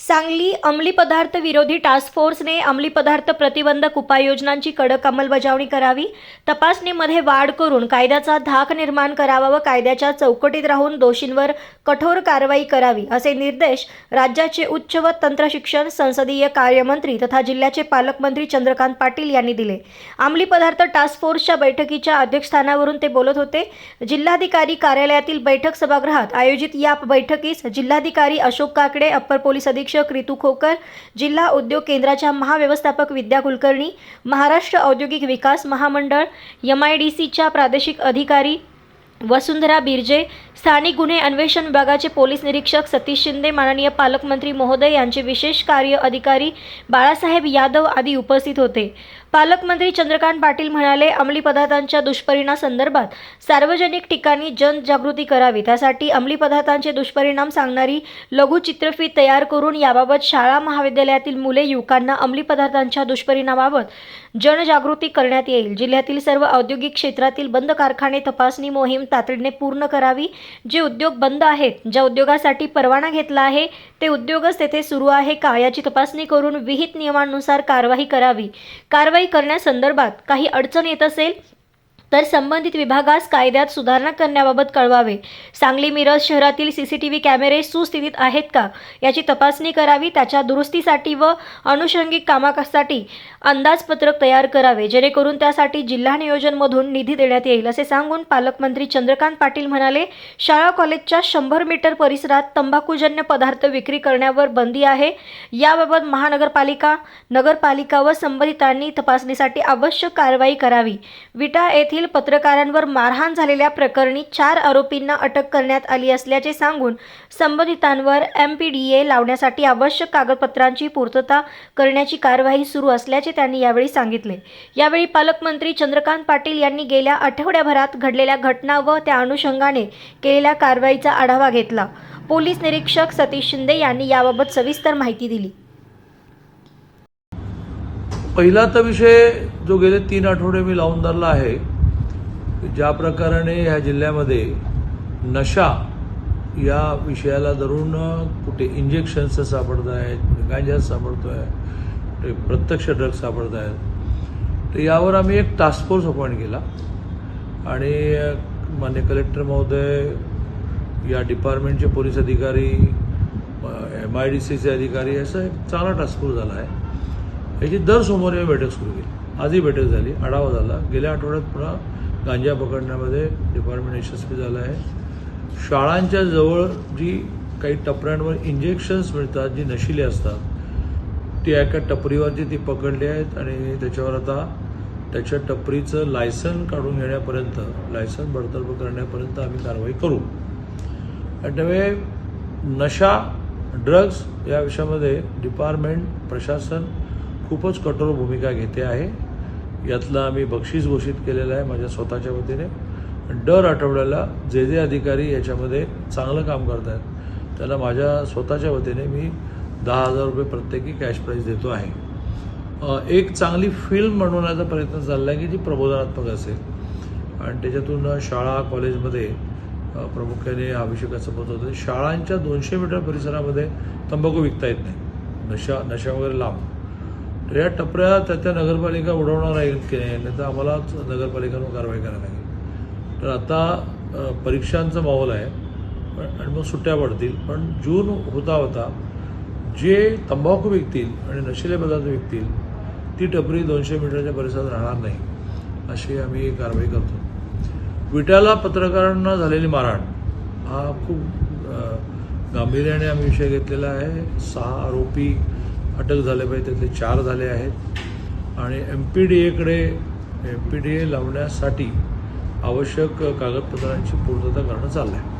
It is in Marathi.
सांगली अंमली पदार्थ विरोधी टास्क फोर्सने अंमली पदार्थ प्रतिबंधक उपाययोजनांची कडक अंमलबजावणी करावी. तपासणीमध्ये वाढ करून कायद्याचा धाक निर्माण करावा व कायद्याच्या चौकटीत राहून दोषींवर कठोर कारवाई करावी असे निर्देश राज्याचे उच्च व तंत्रशिक्षण संसदीय कार्यमंत्री तथा जिल्ह्याचे पालकमंत्री चंद्रकांत पाटील यांनी दिले. अंमली पदार्थ टास्क फोर्सच्या बैठकीच्या अध्यक्षस्थानावरून ते बोलत होते. जिल्हाधिकारी कार्यालयातील बैठक सभागृहात आयोजित या बैठकीस जिल्हाधिकारी अशोक काकडे अप्पर पोलीस अधीक्षक रितू खोकर जिल्हा उद्योग केंद्राच्या महाव्यवस्थापक विद्या कुलकर्णी महाराष्ट्र औद्योगिक विकास महामंडळ एम आय डी सीच्या प्रादेशिक अधिकारी वसुंधरा बिर्जे स्थानिक गुन्हे अन्वेषण विभागाचे पोलीस निरीक्षक सतीश शिंदे माननीय पालकमंत्री महोदय यांचे विशेष कार्य अधिकारी बाळासाहेब यादव आदी उपस्थित होते. पालकमंत्री चंद्रकांत पाटील म्हणाले अंमली पदार्थांच्या दुष्परिणामासंदर्भात सार्वजनिक ठिकाणी जनजागृती करावी. त्यासाठी अंमली पदार्थांचे दुष्परिणाम सांगणारी लघुचित्रफीत तयार करून याबाबत शाळा महाविद्यालयातील मुले युवकांना अंमली पदार्थांच्या दुष्परिणामाबाबत जनजागृती करण्यात येईल. जिल्ह्यातील सर्व औद्योगिक क्षेत्रातील बंद कारखाने तपासणी मोहीम तातडीने पूर्ण करावी. जे उद्योग बंद आहेत ज्या उद्योगासाठी परवाना घेतला आहे ते उद्योगच तेथे सुरू आहे का याची तपासणी करून विहित नियमांनुसार कारवाई करावी. कारवाई करण्यासंदर्भात काही अडचण येत असेल तर संबंधित विभागास कायद्यात सुधारणा करण्याबाबत कळवावे. सांगली मिरज शहरातील सी सी टी व्ही कॅमेरे सुस्थितीत आहेत का? याची तपासणी करावी त्याच्या दुरुस्तीसाठी व अनुषंगिक कामासाठी अंदाजपत्रक तयार करावे जेणेकरून त्यासाठी जिल्हा नियोजनमधून निधी देण्यात येईल असे सांगून पालकमंत्री चंद्रकांत पाटील म्हणाले शाळा कॉलेजच्या शंभर मीटर परिसरात तंबाखूजन्य पदार्थ विक्री करण्यावर बंदी आहे. याबाबत महानगरपालिका नगरपालिका व संबंधितांनी तपासणीसाठी आवश्यक कारवाई करावी. विटा येथील पत्रकारांवर मारहाण झालेल्या प्रकरणी चार आरोपींना अटक करण्यात आली असल्याचे सांगून संबंधितांवर एम पी डी ए लावण्यासाठी आवश्यक कागदपत्रांची पूर्तता करण्याची कारवाई सुरू असल्याचे त्यांनी यावेळी सांगितले. यावेळी पालकमंत्री चंद्रकांत पाटील यांनी गेल्या आठवड्याभरात घडलेल्या घटना व त्या अनुषंगाने केलेल्या कारवाईचा आढावा घेतला. पोलीस निरीक्षक सतीश शिंदे यांनी याबाबत सविस्तर माहिती दिली. पहिला तर विषय जो गेले तीन आठवडे मी लावून धरला आहे ज्या प्रकाराने ह्या जिल्ह्यामध्ये नशा या विषयाला धरून कुठे इंजेक्शन्स सापडत आहेत गांजा सापडतो आहे कुठे प्रत्यक्ष ड्रग सापडत आहेत तर यावर आम्ही एक टास्क फोर्स अपॉइंट केला. आणि मान्य कलेक्टर महोदय या डिपार्टमेंटचे पोलीस अधिकारी एम आय डी सीचे अधिकारी असं एक चांगला टास्क फोर्स झाला आहे. याची दर सोमवारी बैठक सुरू केली. आजही बैठक झाली आढावा झाला. गेल्या आठवड्यात पुन्हा गांजा पकडण्यामध्ये डिपार्टमेंट यशस्वी झालं आहे. शाळांच्या जवळ जी काही टपऱ्यांवर इंजेक्शन्स मिळतात जी नशिले असतात ती एका टपरीवरची ती पकडली आहेत आणि त्याच्यावर आता त्याच्या टपरीचं लायसन काढून घेण्यापर्यंत लायसन बडतर्फ करण्यापर्यंत आम्ही कारवाई करू. आणि त्यामुळे नशा ड्रग्ज या विषयामध्ये डिपार्टमेंट प्रशासन खूपच कठोर भूमिका घेते आहे. यातलं आम्ही बक्षीस घोषित केलेलं आहे माझ्या स्वतःच्या वतीने. दर आठवड्याला जे जे अधिकारी याच्यामध्ये चांगलं काम करत आहेत त्याला माझ्या स्वतःच्या वतीने मी दहा हजार रुपये प्रत्येकी कॅश प्राईज देतो आहे. एक चांगली फिल्म बनवण्याचा प्रयत्न चालला आहे की जी प्रबोधनात्मक असेल. आणि त्याच्यातून शाळा कॉलेजमध्ये प्रामुख्याने हा विषय कसा शाळांच्या दोनशे मीटर परिसरामध्ये तंबाखू विकता येत नाही. नशा नशा वगैरे लांब. तर या टपऱ्या त्या त्या नगरपालिका उडवणार आहेत की नाही नाही तर आम्हालाच नगरपालिकांवर कारवाई करायला लागेल. तर आता परीक्षांचं माहोल आहे पण आणि मग सुट्ट्या पडतील. पण जून होता होता जे तंबाखू विकतील आणि नशिले पदार्थ विकतील ती टपरी दोनशे मीटरच्या परिसरात राहणार नाही अशी आम्ही कारवाई करतो. विट्याला पत्रकारांना झालेली मारहाण हा खूप गांभीर्याने आम्ही विषय घेतलेला आहे. सहा आरोपी अटक झाले पाहिजे त्यातले चार झाले आहेत. आणि एम पी डी एकडे एम पी डी ए लावण्यासाठी आवश्यक कागदपत्रांची पूर्तता करणं चाललं आहे